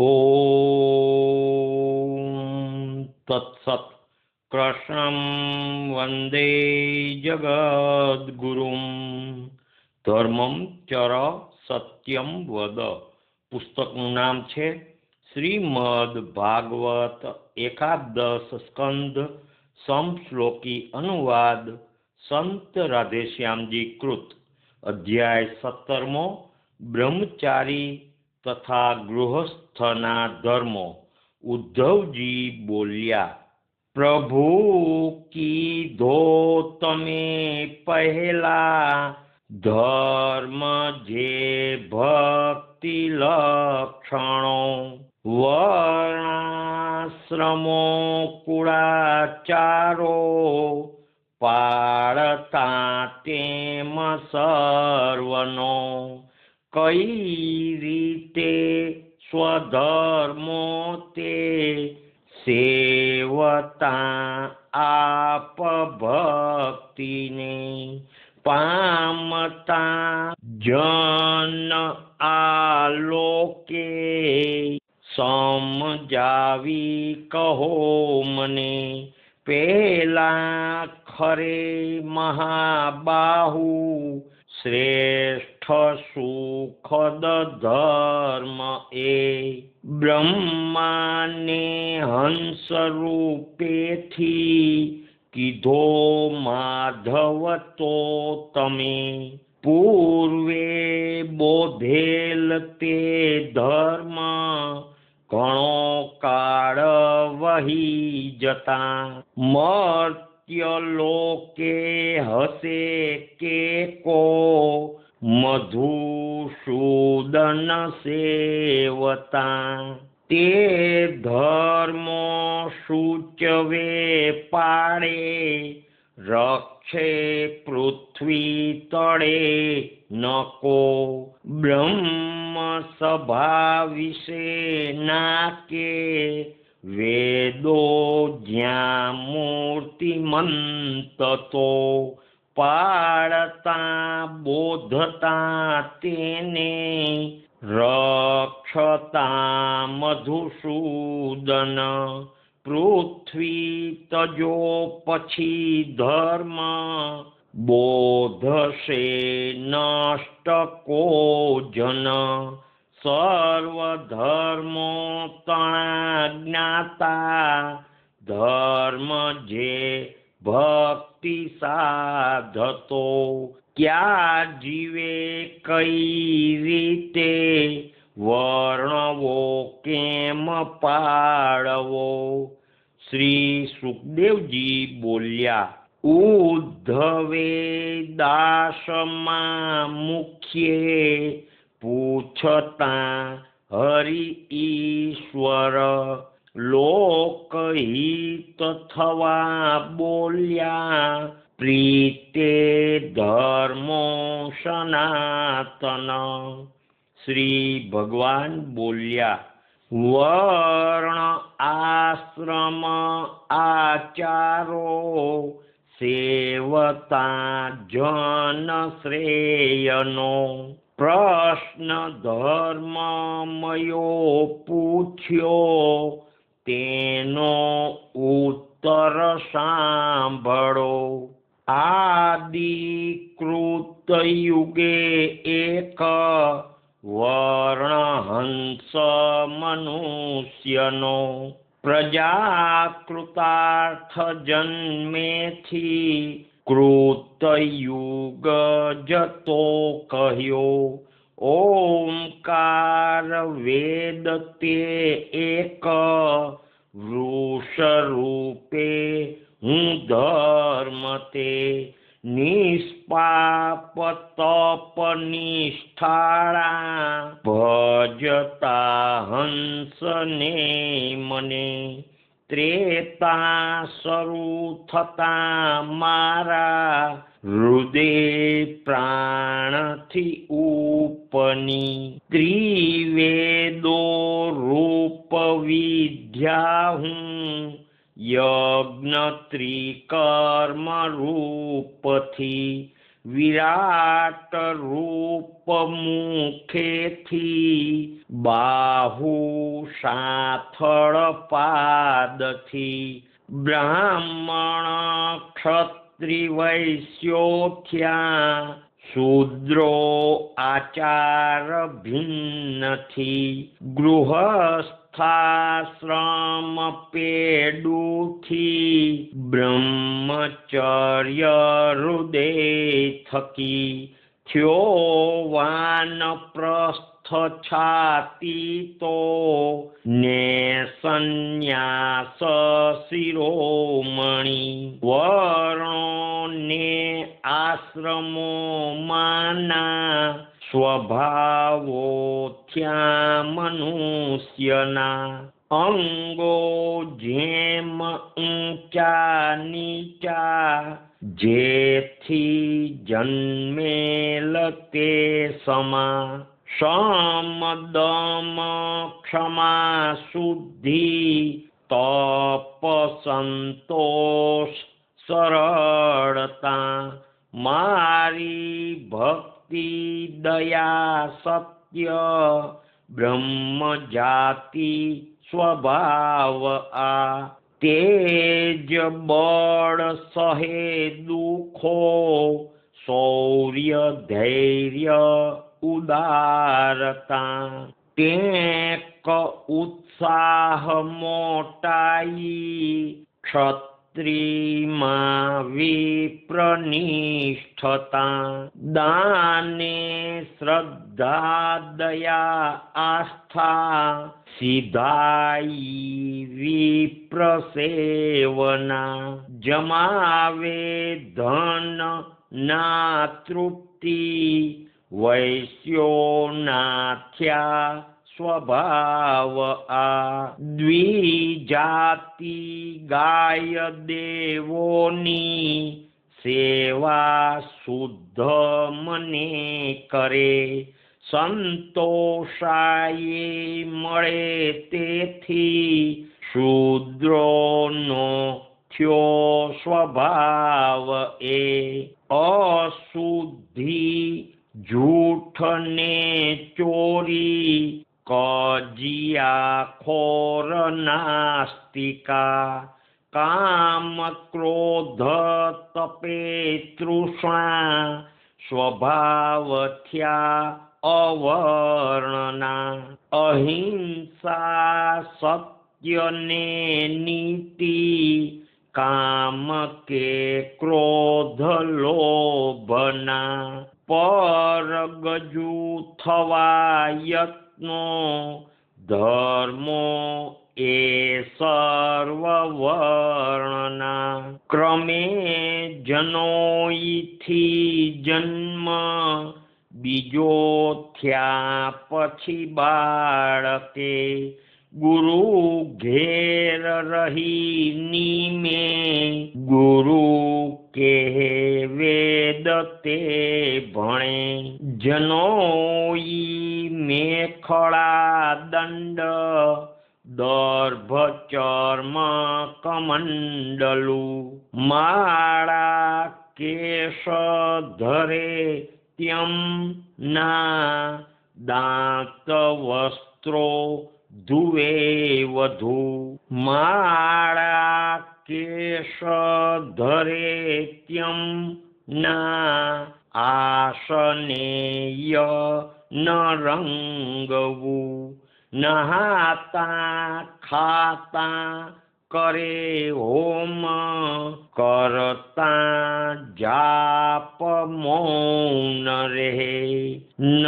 ॐ तत्सत् कृष्णं વંદે જગદ્ગુરુમ ધર્મમ ચર સત્યમ વદ પુસ્તકનું નામ છે શ્રીમદ ભાગવત એકાદશ સ્કંદ સમશ્લોકી અનુવાદ સંત રાધેશ્યામજી કૃત અધ્યાય સત્તરમો બ્રહ્મચારી તથા ગૃહસ્થના ધર્મો ઉદ્ધવજી બોલ્યા, પ્રભુ, કીધો તમે પહેલા, ધર્મ જે ભક્તિ લક્ષણો વર્ણાશ્રમો કુળાચારો, પાળતા તેમ સર્વનો. કઈ રીતે સ્વધર્મો તે સેવતા આપ ભક્તિને પામતા જન આલોકે સમજાવી કહો મને. પેલા ખરે મહાબાહુ શ્રેષ્ઠ સુખદ ધર્મ એ બ્રહ્માને હંસ રૂપેથી કીધો માધવ તો તમે પૂર્વે બોધેલ તે ધર્મ ઘણો કાળ વહી જતા મર્ત્ય લોકે હશે કે કો મધુસૂદન સેવતા તે ધર્મો સૂચવે પાડે રક્ષે પૃથ્વી તળે નકો બ્રહ્મ સભા વિશે નાકે વેદો જ્યાં મૂર્તિમંત તો પાડતા બોધતા તેને રક્ષતા મધુસૂદન. પૃથ્વી તજો પછી ધર્મ, બોધશે નષ્ટ કો જન સર્વ ધર્મો તણા જ્ઞાતા, ધર્મ જે ભક્તિ સાધતો ક્યાં જીવે, કઈ રીતે, વર્ણવો, કેમ પાડવો શ્રી સુખદેવજી બોલ્યા, ઉદ્ધવે દાસમાં મુખ્યે પૂછતા હરિ ઈશ્વર લોકહિત થવા બોલ્યા પ્રીતે ધર્મો સનાતન શ્રી ભગવાન બોલ્યા વર્ણ આશ્રમ આચારો સેવતા જન શ્રેયનો પ્રશ્ન ધર્મ મયો પૂછ્યો તેનો ઉત્તર સાંભળો આદિકૃત યુગે એક વર્ણહંસ મનુષ્યનો પ્રજાકૃતાર્થ જન્મેથી કૃતયુગ જતો કહ્યો ઓમકાર વેદ તે એક વૃષ રૂપે હું ધર્મ તે નિષ્પાપ તપ નિષ્ઠાળા ભજતા હંસને મને. ત્રેતા શરૂ થતા મારા હૃદય પ્રાણથી ઉપની. ત્રિવેદો રૂપ વિદ્યા હું યજ્ઞ ત્રિકર્મ રૂપથી વિરાટ રૂપ મુખેથી બાહુ સાથળ પાદથી બ્રાહ્મણ ક્ષત્રિવૈશ્યો વૈશ્યો શૂદ્રો આચાર ભિન્નથી ગૃહસ્થાશ્રમ પેડુથી બ્રહ્મચર્ય હૃદય થકી થયો વાનપ્રસ્થ છાતી તો ને સંન્યાસ શિરોમણી. વર્ણો ને આશ્રમો માના स्वभावो न अङ्गो ऊञ्चा नीचा जेथि जन्मेलके समा समदम क्षमा शुद्धि तपसन्तोष सरळता मारी भक्ति दया सत्य ब्रह्मजाति स्वभाव तेज बहे दुखो शौर्य धैर्य उदारता। ते कत्साह मोटि क्ष त्रीमा मा विप्रनिष्ठता दाने श्रद्धादया आस्था सिधायि विप्रसेवना जमावे धन नातृप्ति वैश्यो ना्या સ્વભાવ આ દ્વિજાતિ ગાય દેવોની સેવા શુદ્ધ મને કરે. સંતોષાયે મળે તેથી શૂદ્રોનો થયો સ્વભાવ એ. અશુદ્ધિ જૂઠ ને ચોરી કજિયા ખોર નાસ્તિકા કામ ક્રોધ તપે તૃષ્ણા સ્વભાવ થયા અવર્ણના અહિંસા સત્યને નીતિ કામ કે ક્રોધ લોભના પરગજુ થવા યત્નો ધર્મો એ સર્વ વર્ણના ક્રમે જનોઈથી જન્મ, બીજો થયા પછી બાળકે. ગુરુ ઘેર રહી નીમે, ગુરુ કે વેદ તે ભણે. જનોઈ દંડ દર્ભ ચર્મ કમંડલું. માળા કેશ ધરે ત્યમ ના, દાંત વસ્ત્રો ધુવે વધુ. માળા કેશ ધરે ત્યમ ના આસનેય ન રંગવું. નહાતા, ખાતા, કરે હોમ, કરતા જાપ મૌન રહે ન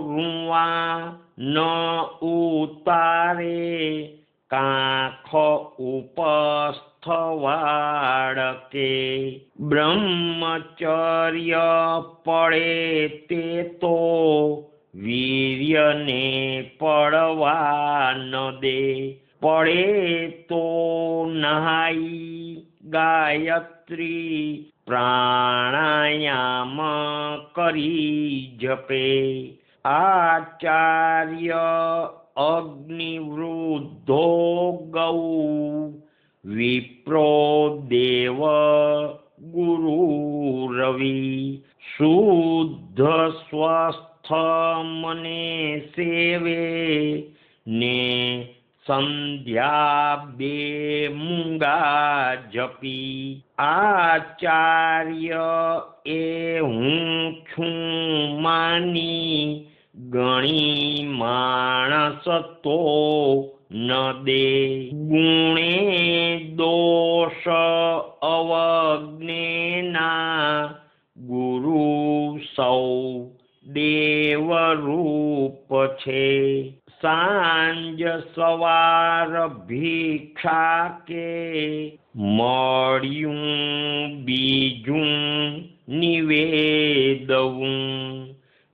રૂવા ન ઉતારે, કાંખ ઉપસ્થવાડકે બ્રહ્મચર્ય પડે તે તો વીર્યને પડવા ન દે. પડે તો નહાઈ ગાયત્રી પ્રાણાયામ કરી જપે. આચાર્ય અગ્નિવૃદ્ધો ગૌ, વિપ્રો દેવ ગુરુ રવિ. શુદ્ધ સ્વસ્થ મને સેવે ને સંધ્યા બે મૂંગા જપી આચાર્ય એ હું છું માની ગણી માણસ તો ન દે ગુણે દોષ અવજ્ઞેના ગુરુ સૌ દેવરૂપ છે. સાંજ સવાર ભિક્ષા કે મળ્યું બીજું નિવેદવું.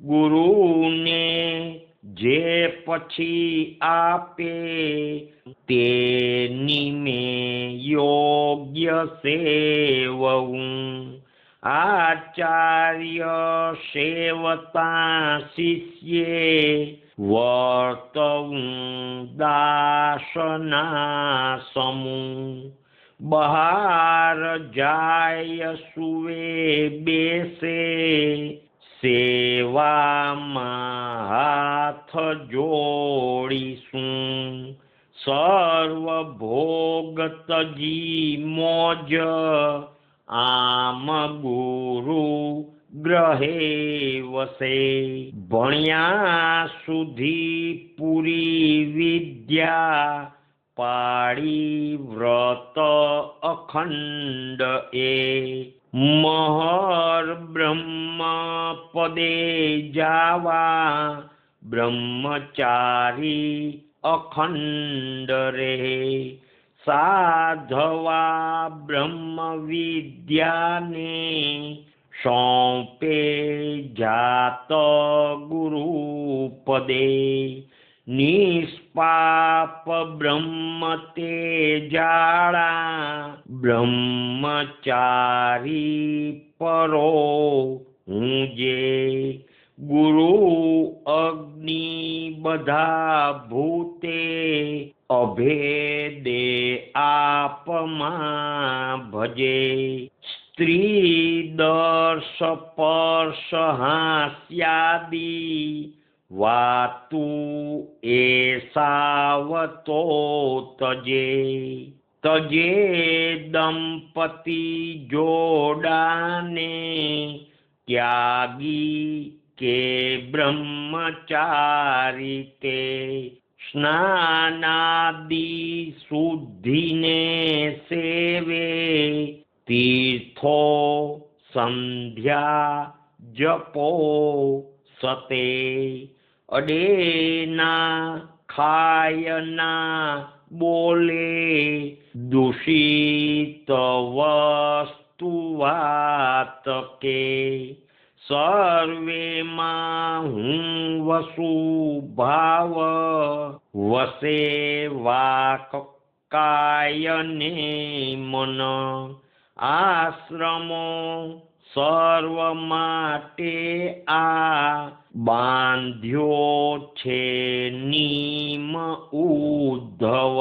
ગુરુને જે પછી આપે તેની મેં યોગ્ય સેવવું. આચાર્ય સેવતા શિષ્યે વર્તવું दासनासमु બહાર જાય સુવે બેસે, સેવામાં હાથ જોડીશું. સર્વ ભોગ મોજ આમ ગુરુ ગ્રહે વસે ભણ્યા સુધી પૂરી વિદ્યા પાડી વ્રત અખંડ એ મહર બ્રહ્મ પદે જાવા બ્રહ્મચારી અખંડ રે સાધવા બ્રહ્મ વિદ્યાને સોંપે જાત ગુરુપદે નિષ્પાપ બ્રહ્મ તે જાળા બ્રહ્મચારી પરો હું જે ગુરુ અગ્નિ બધા ભૂતે અભેદે આપમાં ભજે. સ્ત્રી દર્શ પર્શ હાસ્યાદી વાતું એ સાવતો તજે. તજે દંપતિ જોડાને. ત્યાગી કે બ્રહ્મચારી તે. સ્નાનાદિ શુદ્ધિને સેવે તીર્થો સંધ્યા જપો સતે અડેના ખાયના બોલે દૂષિત વસ્તુ વાત કે સર્વેમાં હું વસુ ભાવ વસે વાક કાયને મન. આશ્રમો સર્વ માટે આ બાંધ્યો છે નીમ ઉદ્ધવ.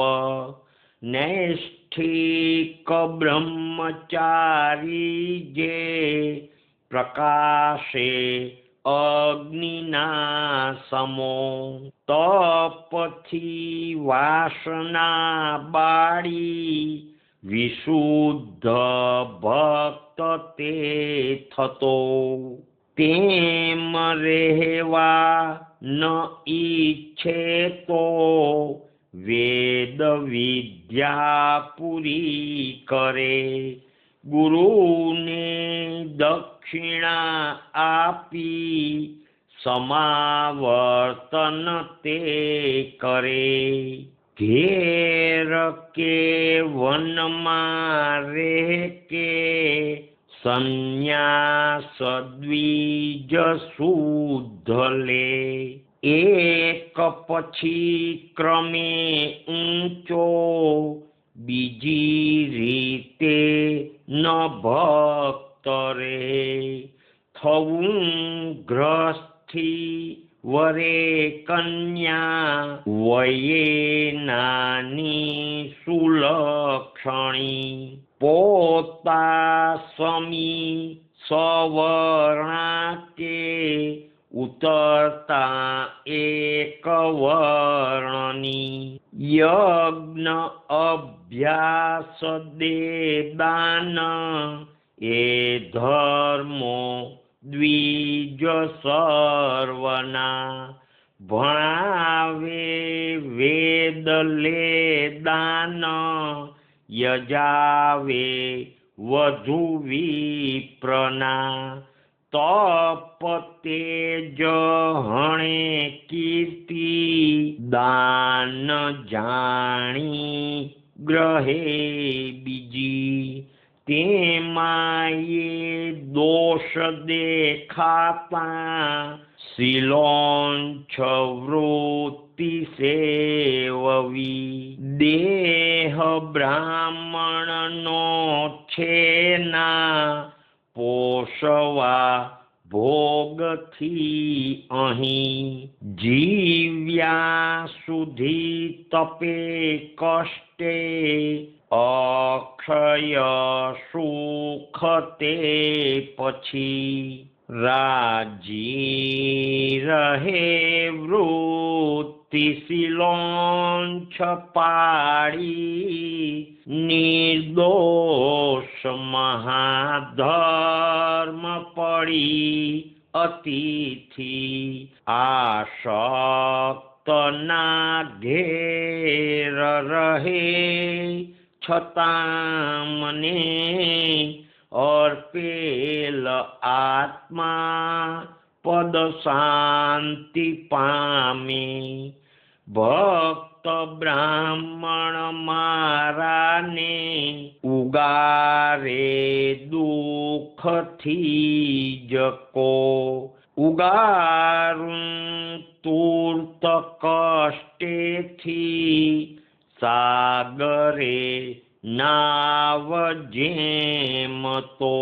નૈષ્ઠિક બ્રહ્મચારી જે પ્રકાશે અગ્નિના સમો તપથી વાસના બાળી વિશુદ્ધ ભક્ત તે થતો તેમ રહેવા ન ઈચ્છે તો વેદ વિદ્યા પૂરી કરે ગુરુને દક્ષિણા આપી સમાવર્તન તે કરે. ઘેર કે વનમાં રે કે સંન્યાસ દ્વિજ શુદ્ધ લે. એક પછી ક્રમે ઊંચો, બીજી રીતે ન ભક્ત तरे थौं ग्रस्थी वरे कन्या वये नानी सुलक्षणी पोता समी सवर्णाके उतर्ता एकवर्णनी। यज्ञ अभ्यास देदान એ ધર્મો દ્વિજ સર્વના ભણાવે વેદ લે દાન, યજાવે વધુ વિપ્રના. તપ તેજ હણે કીર્તિ દાન જાણી ગ્રહે બીજી. તેમાં દોષ દેખાતા શિલોંછ વૃત્તિ સેવવી. દેહ બ્રાહ્મણનો છે ના પોષવા ભોગથી અહીં. જીવ્યા સુધી તપે કષ્ટે અક્ષય સુખ તે પછી રાજી રહે વૃત્તિ શિલોંછ પાડી નિર્દોષ મહાધર્મ પડી અતિથિ આશક્ત ના ઘેર રહે છતાં મને અર્પેલ આત્મા પદ શાંતિ પામે ભક્ત બ્રાહ્મણ મારાને ઉગારે દુઃખથી જકો ઉગારું તુર્ત કષ્ટેથી સાગરે નાવ જેમ તો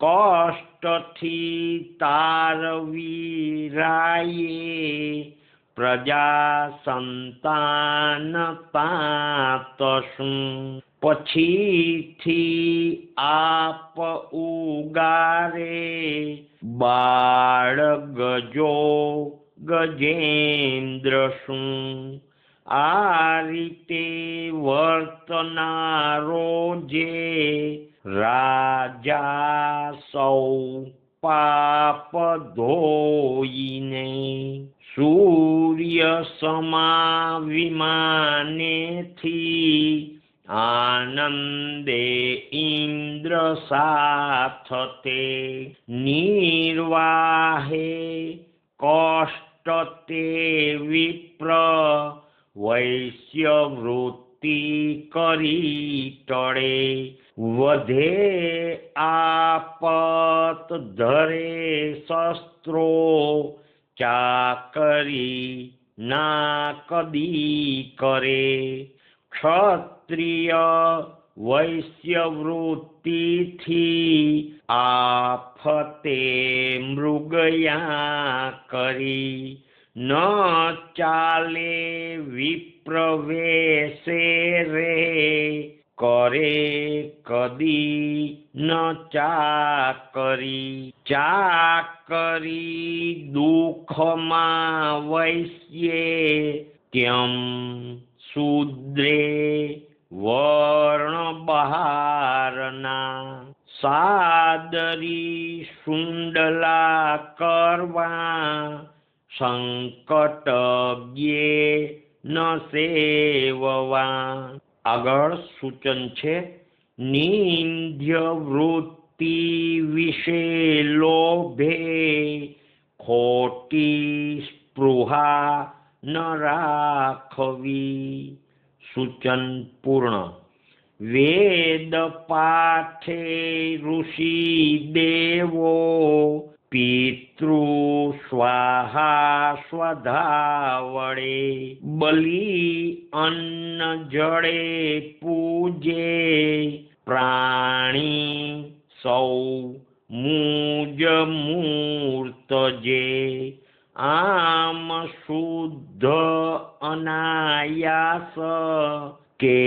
કષ્ટથી તારવીરાયે પ્રજા સંતાન પાતશું. પછીથી આપ ઉગારે બાળ ગજો ગજેન્દ્ર શું આ રીતે વર્તનારો જે રાજા સૌ પાપ ધોઈને સૂર્ય સમા વિમાનેથી આનંદે ઇન્દ્ર સાથ તે નિર્વાહે કષ્ટ તે વિપ્ર વૈશ્ય વૃત્તિ કરી ટળે, વધે આપત ધરે શસ્ત્રો, ચાકરી ના કદી કરે. ક્ષત્રિય વૈશ્યવૃત્તિથી આફતે મૃગયા કરી ન ચાલે વિપ્રવેશે રે, કરે કદી ન ચાકરી ચાકરી દુઃખમાં વૈશ્યે કેમ શુદ્રે વર્ણ બહારના, સાદરી સુંડલા કરવા સંકટજ્ઞે ન સેવવા. આગળ સૂચન છે નિંદ્ય વૃત્તિ વિશે લોભે ખોટી સ્પૃહા ન રાખવી. સૂચન પૂર્ણ. વેદ પાઠે ઋષિ દેવો પિતૃ સ્વાહા સ્વધા વડે બલિ અન્ન જડે પૂજે, પ્રાણી સૌ મૂજ મૂર્ત જે આમ શુદ્ધ અનાયાસ કે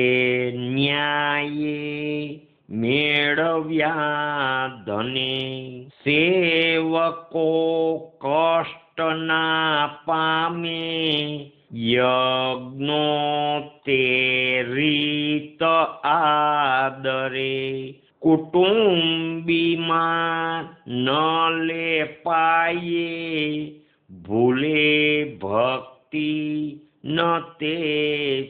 ન્યાયે મેળવ્યા ધને સેવકો કષ્ટ ના પામે યજ્ઞો તે રીત આદરે કુટુંબીમાં ન લે પાયે ભૂલે ભક્તિ ન તે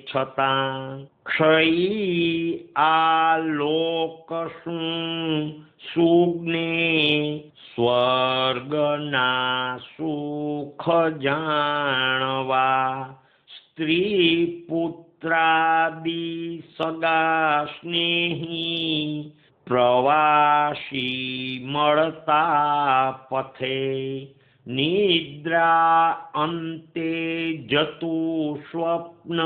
છતાં ક્ષયી આ લોક શું સુગ્ને સ્વર્ગના સુખ જાણવા સ્ત્રી પુત્રાદિ સગા સ્નેહી પ્રવાસી મળતા પથે નિદ્રા અંતે જતું સ્વપ્ન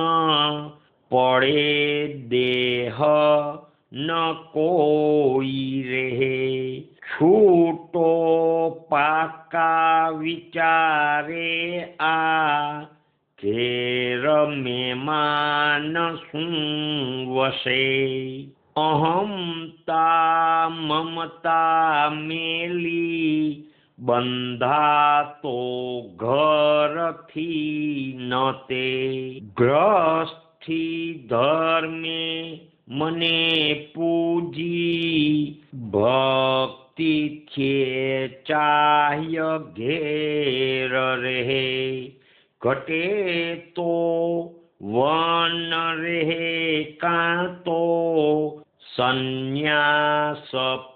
પડે દેહ ન કોઈ રહે છૂટો પાકા વિચારે આ ઘેર મહેમાન શું વસે? અહમતા મમતા મેલી બંધાતો ઘરથી ન તે. ગ્રસ્થી ધર્મે મને પૂજી, ભક્તિ ચાહ્ય ઘેર રહે. ઘટે તો વન રહે કાં તો સંન્યાસ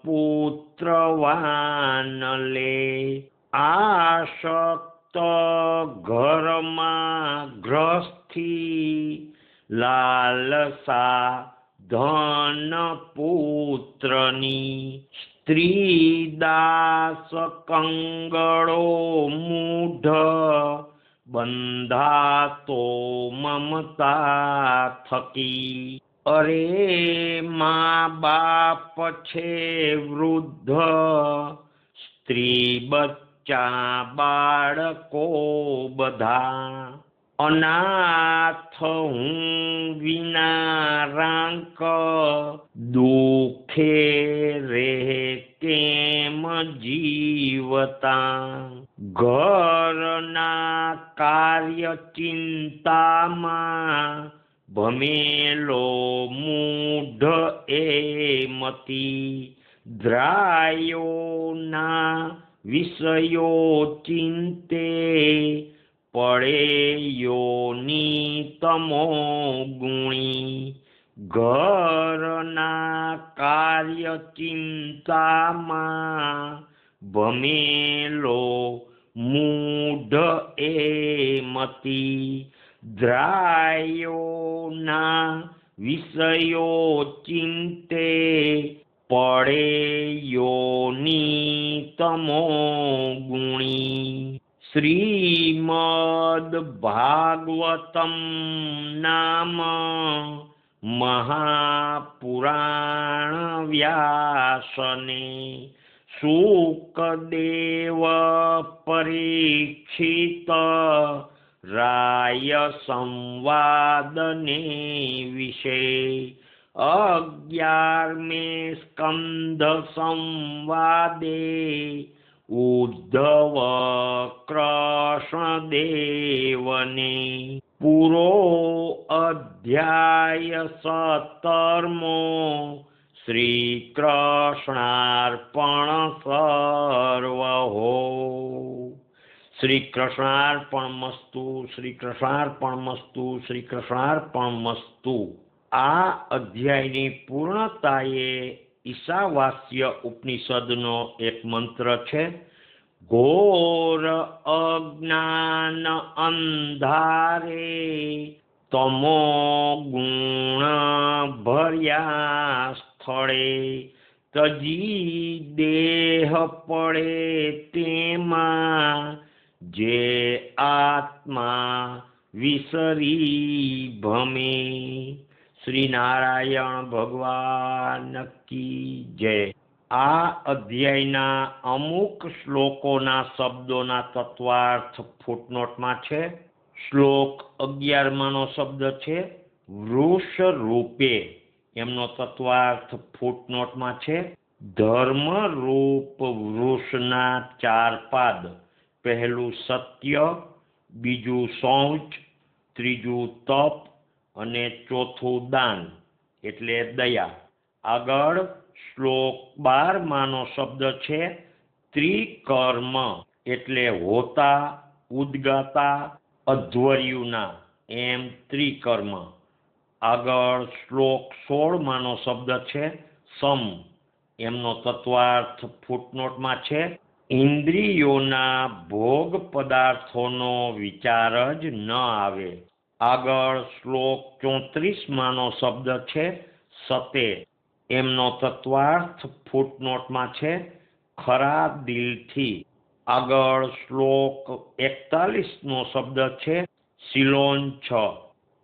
પુત્રવાન લે. આશક્ત ઘરમાં ગ્રસ્થી લાલસા ધન પુત્રની સ્ત્રી દાસ કંગળો મૂઢ બંધાતો મમતા થકી. અરે મા બાપ છે વૃદ્ધ, સ્ત્રી બચ્ચા બાળકો બધા. અનાથ હું વિનારાંક દુખે રે કેમ જીવતા ઘરના કાર્ય ચિંતામાં ભમેલો મૂઢ એ મતી દ્રાયોના વિષયો ચિંતે પડે યોની તમો ગુણી. ઘરના કાર્ય ચિંતામાં ભમેલો મૂઢ એ મતી. દ્રાયોના વિષયો ચિંતે પડે યોની તમો ગુણી. શ્રીમદ ભાગવતમ નામ મહાપુરાણ વ્યાસને સુકદેવ પરીક્ષિત રાય સંવાદને વિશે અગિયારમે સ્કંદ સંવાદે ઉદ્ધવ કૃષ્ણદેવને પૂરો અધ્યાય સત્તરમો શ્રી કૃષ્ણાર્પણ સર્વ હો શ્રી કૃષ્ણાર્પણ આ અધ્યાયની પૂર્ણતાએ ઈશાવાસ્ય ઉપનિષદનો એક મંત્ર છે, ઘોર અજ્ઞાન અંધારે તમો ગુણ ભર્યા સ્થળે, તજી દેહ પડે તેમાં, જે આત્મા વિસરી ભમે. શ્રી નારાયણ ભગવાન કી જય. આ અધ્યાયના અમુક શ્લોકોના શબ્દોના તત્વાર્થ ફૂટનોટમાં છે. શ્લોક અગિયારમાંનો શબ્દ છે, વૃષ રૂપે. એમનો તત્વાર્થ ફૂટનોટમાં છે, ધર્મ રૂપ વૃષના ચાર પાદ. પહેલું સત્ય, બીજું શૌચ, ત્રીજું તપ અને ચોથું દાન, એટલે દયા. આગળ શ્લોક બાર માનો શબ્દ છે, ત્રિકર્મ, એટલે હોતા, ઉદ્ગાતા, અધ્વર્યુના, એમ ત્રિકર્મ. આગળ શ્લોક સોળ માનો શબ્દ છે, સમ. એમનો તત્વાર્થ ફૂટનોટમાં છે, ઇન્દ્રિયોના ભોગ પદાર્થોનો વિચાર જ ન આવે. આગળ શ્લોક ચોત્રીસ માનો શબ્દ છે, સતે. એમનો તત્વાર્થ ફૂટનોટમાં છે, ખરા દિલથી. આગળ શ્લોક એકતાલીસ નો શબ્દ છે, સિલોન છ.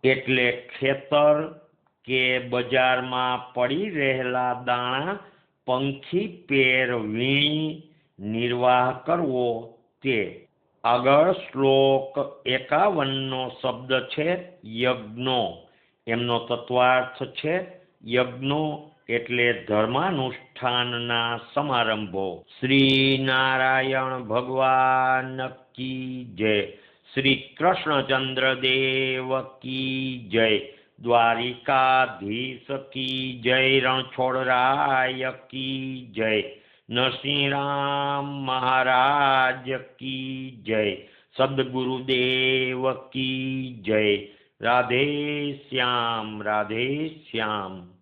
એટલે ખેતર કે બજારમાં પડી રહેલા દાણા, પંખી, પેર વીણી નિર્વાહ કરવો તે. આગળ શ્લોક એકાવનનો શબ્દ છે યજ્ઞો. એમનો તત્વાર્થ છે યજ્ઞો એટલે ધર્માનુષ્ઠાનના સમારંભો. શ્રી નારાયણ ભગવાન કી જય. શ્રી કૃષ્ણચંદ્ર દેવ કી જય. દ્વારિકાધીશ કી જય. રણછોડરાય કી જય. નરસિંહરામ મહારાજ કી જય. સદગુરુદેવ કી જય. રાધે શ્યામ રાધે શ્યામ.